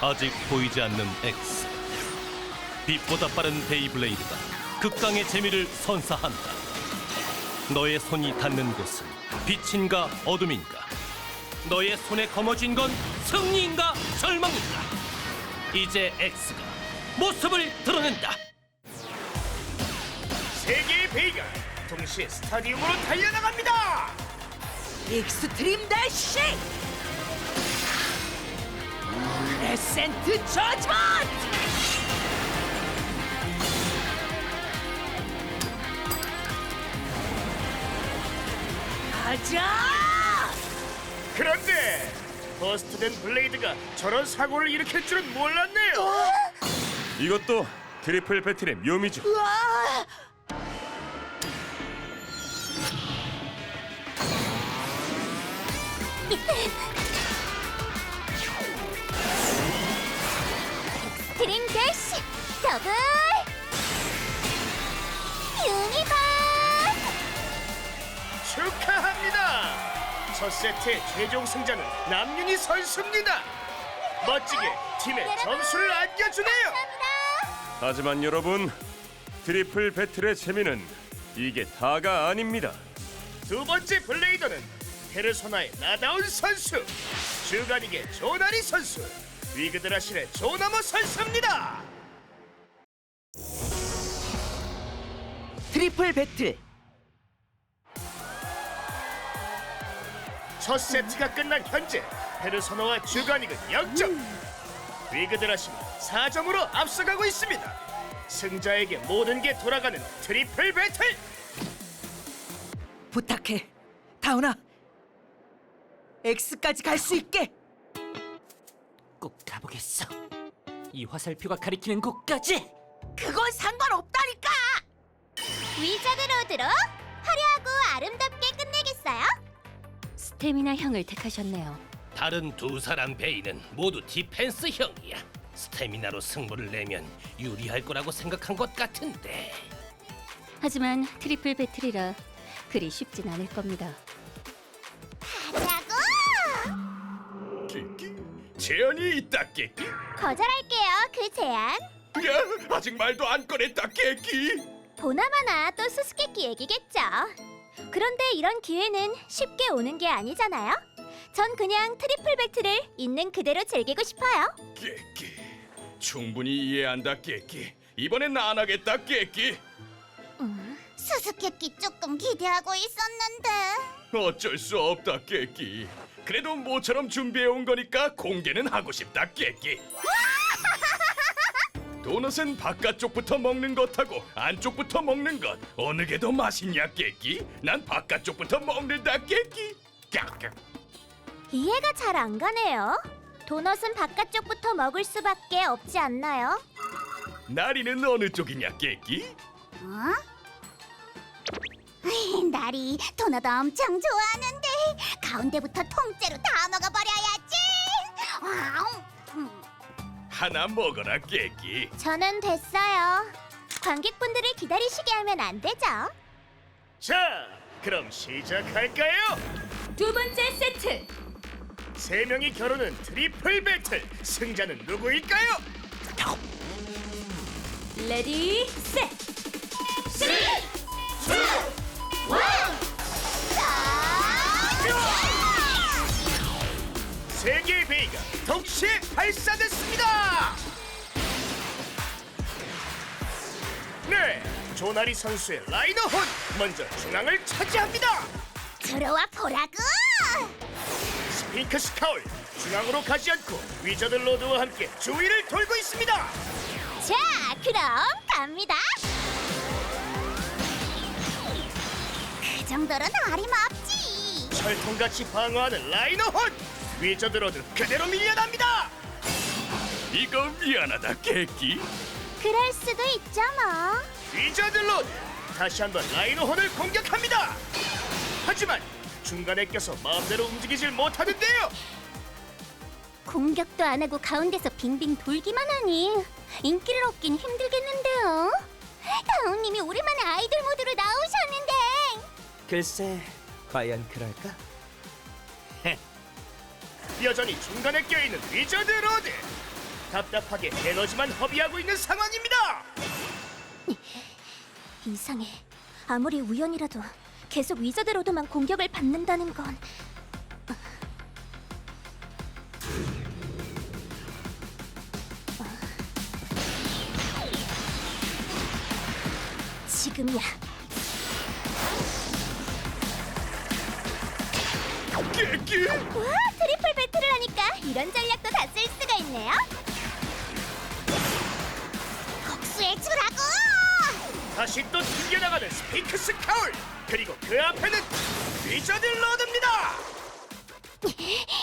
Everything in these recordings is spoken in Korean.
아직 보이지 않는 X. 빛보다 빠른 베이블레이드가 극강의 재미를 선사한다. 너의 손이 닿는 곳은 빛인가 어둠인가? 너의 손에 거머쥔 건 승리인가 절망인가? 이제 X가 모습을 드러낸다. 세계의 베이가 동시에 스타디움으로 달려나갑니다. 익스트림 대시 레센트 저지먼트 가자 그런데 버스트된 블레이드가 저런 사고를 일으킬 줄은 몰랐네요. 이것도 트리플 배틀의 묘미죠. 우와 드림 대시 더블 유니반 축하합니다. 첫 세트의 최종 승자는 남윤희 선수입니다. 멋지게 팀의 점수를 안겨주네요. 하지만 여러분, 트리플 배틀의 재미는 이게 다가 아닙니다. 두 번째 블레이더는 페르소나의 나다운 선수, 주간익의 조나리 선수, 위그드라실의 조나모 선수입니다. 트리플 배틀 첫 세트가 끝난 현재 페르소나와 주간익은 0점, 위그드라실은 4점으로 앞서가고 있습니다. 승자에게 모든 게 돌아가는 트리플 배틀. 부탁해 다운아 X까지 갈 수 있게 꼭 가보겠어. 이 화살표가 가리키는 곳까지. 그건 상관없다니까 위자드 로드로 화려하고 아름답게 끝내겠어요? 스태미나 형을 택하셨네요. 다른 두 사람 베이는 모두 디펜스형이야. 스태미나로 승부를 내면 유리할 거라고 생각한 것 같은데. 하지만 트리플 배틀이라 그리 쉽진 않을 겁니다. 제안이 있다 끼끼. 거절할게요, 그 제안. 야, 아직 말도 안 꺼냈다 끼끼. 보나마나 또 수수께끼 얘기겠죠. 그런데 이런 기회는 쉽게 오는 게 아니잖아요. 전 그냥 트리플 배틀을 있는 그대로 즐기고 싶어요. 끼끼, 충분히 이해한다 끼끼. 이번엔 안 하겠다 끼끼. 수수께끼 조금 기대하고 있었는데. 어쩔 수 없다 깨끼 그래도 모처럼 준비해 온 거니까 공개는 하고 싶다 깨끼 도넛은 바깥쪽부터 먹는 것하고 안쪽부터 먹는 것 어느 게 더 맛있냐 깨끼 난 바깥쪽부터 먹는다 깨끼 깍깍. 이해가 잘 안 가네요. 도넛은 바깥쪽부터 먹을 수밖에 없지 않나요? 나리는 어느 쪽이냐 깨끼 어? 나리 도넛 엄청 좋아하는데 가운데부터 통째로 다 먹어버려야지. 하나 먹어라 깨끼 저는 됐어요. 관객분들을 기다리시게 하면 안 되죠. 자, 그럼 시작할까요? 두 번째 세트. 세 명이 겨루는 트리플 배틀 승자는 누구일까요? 레디 셋. 쓰리, 투, 원. 베이가 동시에 발사됐습니다. 네, 조나리 선수의 라이너 혼 먼저 중앙을 차지합니다. 들어와 보라고. 핑크 스카울 중앙으로 가지 않고 위저드 로드와 함께 주위를 돌고 있습니다. 자, 그럼 갑니다. 그 정도로는 어림없지. 철통같이 방어하는 라이너 혼 위저드 로드 그대로 밀려납니다. 이거 미안하다 깨끼 그럴 수도 있죠 뭐. 위저드 로드 다시 한번 라이너 혼을 공격합니다. 하지만 중간에 껴서 마음대로 움직이질 못하는데요. 공격도 안 하고 가운데서 빙빙 돌기만 하니 인기를 얻긴 힘들겠는데요. 다운님이 오랜만에 아이돌 모드로 나오셨는데 글쎄, 과연 그럴까? 여전히 중간에 껴있는 위저드 로드 답답하게 에너지만 허비하고 있는 상황입니다. 이상해. 아무리 우연이라도 계속 위저드로드만 공격을 받는다는 건 지금이야. 깨끼 와, 트리플 배틀을 하니까 이런 전략도 다 쓸 수가 있네요. 복수해 주라고! 다시 또 튕겨나가는 스핑크스 카울 그리고 그 앞에는 위저드 로드입니다.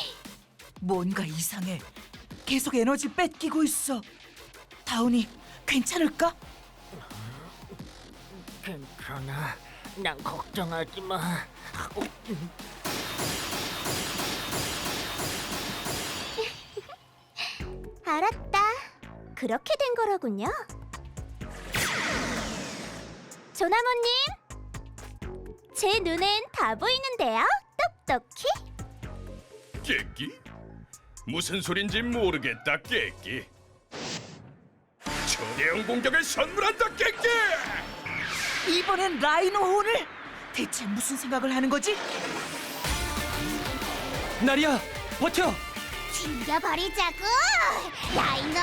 뭔가 이상해. 계속 에너지 뺏기고 있어. 다운이 괜찮을까? 괜찮아. 난 걱정하지 마. 그렇게 된 거라군요. 조나모님, 제 눈엔 다 보이는데요. 똑똑히. 깨끼? 무슨 소린지 모르겠다 깨끼 초대형 공격을 선물한다 깨끼 이번엔 라이노 혼을 대체 무슨 생각을 하는 거지? 나리야, 버텨. 죽여버리자고! 라이너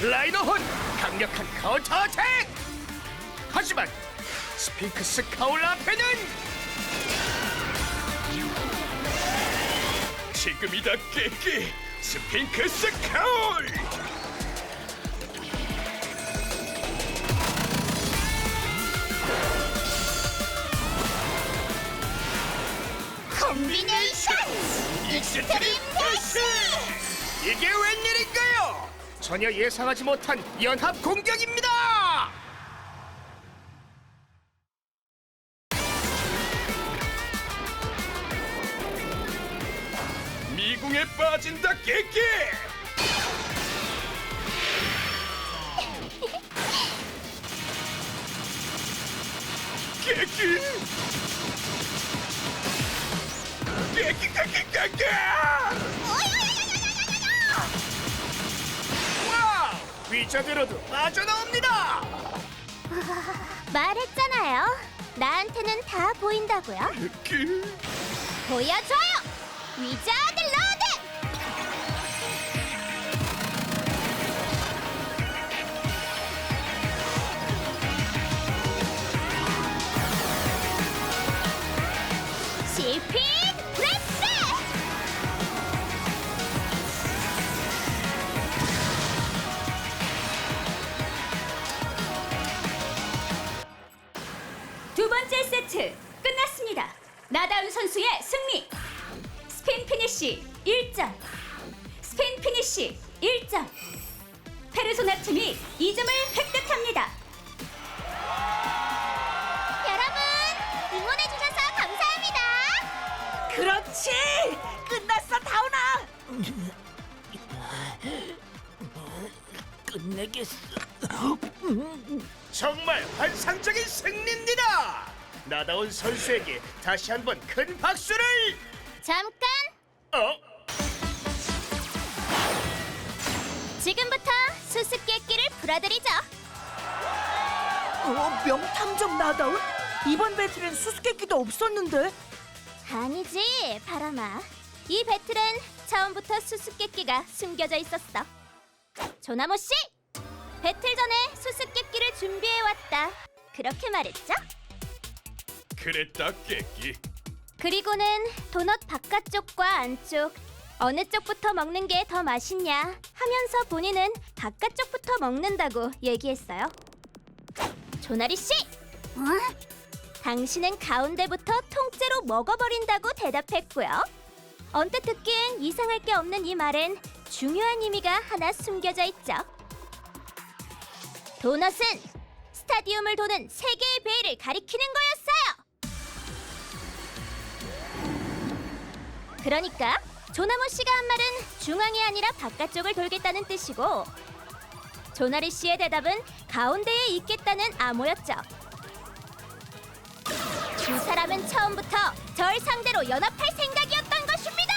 라이너혼 강력한 카운터 어택! 하지만 스핑크스 카울 앞에는 지금이다 깨끼 스핑크스 카울 콤비네이션! 익스트림 대시! 이게 웬일인가요? 전혀 예상하지 못한 연합 공격입니다. 미궁에 빠진다 깨끼 깨끼 깨끼 깨끼 깨끼 위저드로도 빠져나옵니다. 말했잖아요. 나한테는 다 보인다고요. 깨끼 보여줘요! 위자드 로 피니시 1점. 스핀 피니시 1점. 페르소나 팀이 2점을 획득합니다. 여러분, 응원해 주셔서 감사합니다! 그렇지! 끝났어, 다운아! 끝내겠어. 정말 환상적인 승리입니다. 나다운 선수에게 다시 한번 큰 박수를. 잠깐! 풀어드리죠. 어, 명탐정 나다운? 이번 배틀엔 수수께끼도 없었는데? 아니지, 바람아. 이 배틀은 처음부터 수수께끼가 숨겨져 있었어. 조나모 씨, 배틀 전에 수수께끼를 준비해 왔다. 그렇게 말했죠? 그랬다 깨끼 그리고는 도넛 바깥쪽과 안쪽 어느 쪽부터 먹는 게 더 맛있냐 하면서 본인은 바깥쪽부터 먹는다고 얘기했어요. 조나리 씨, 당신은 가운데부터 통째로 먹어버린다고 대답했고요. 언뜻 듣기엔 이상할 게 없는 이 말엔 중요한 의미가 하나 숨겨져 있죠. 도넛은 스타디움을 도는 세 개의 베일을 가리키는 거였어요. 그러니까 조나모 씨가 한 말은 중앙이 아니라 바깥쪽을 돌겠다는 뜻이고 조나리 씨의 대답은 가운데에 있겠다는 암호였죠. 두 사람은 처음부터 절 상대로 연합할 생각이었던 것입니다.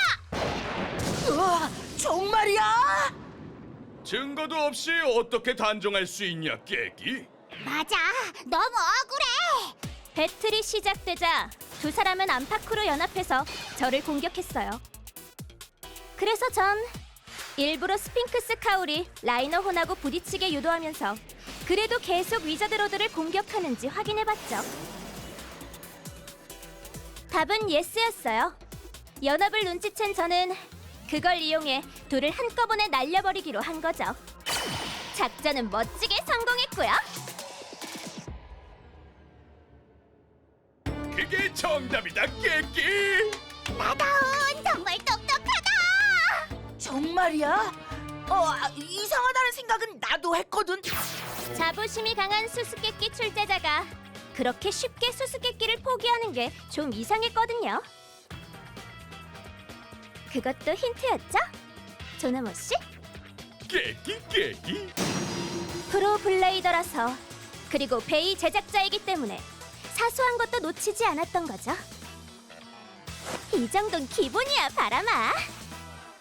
우와, 정말이야? 증거도 없이 어떻게 단정할 수 있냐 깨기? 맞아, 너무 억울해. 배틀이 시작되자 두 사람은 안팎으로 연합해서 저를 공격했어요. 그래서 전 일부러 스핑크스 카울이 라이너 혼하고 부딪히게 유도하면서 그래도 계속 위자드 로드를 공격하는지 확인해봤죠. 답은 예스였어요. 연합을 눈치챈 저는 그걸 이용해 둘을 한꺼번에 날려버리기로 한 거죠. 작전은 멋지게 성공했고요. 그게 정답이다 깨기. 나다운 정말 똑똑하다. 정말이야? 어, 아, 이상하다는 생각은 나도 했거든. 자부심이 강한 수수께끼 출제자가 그렇게 쉽게 수수께끼를 포기하는 게 좀 이상했거든요. 그것도 힌트였죠? 조나모 씨? 깨기 깨기. 프로 블레이더라서 그리고 베이 제작자이기 때문에 사소한 것도 놓치지 않았던 거죠. 이 정도는 기본이야, 바람아.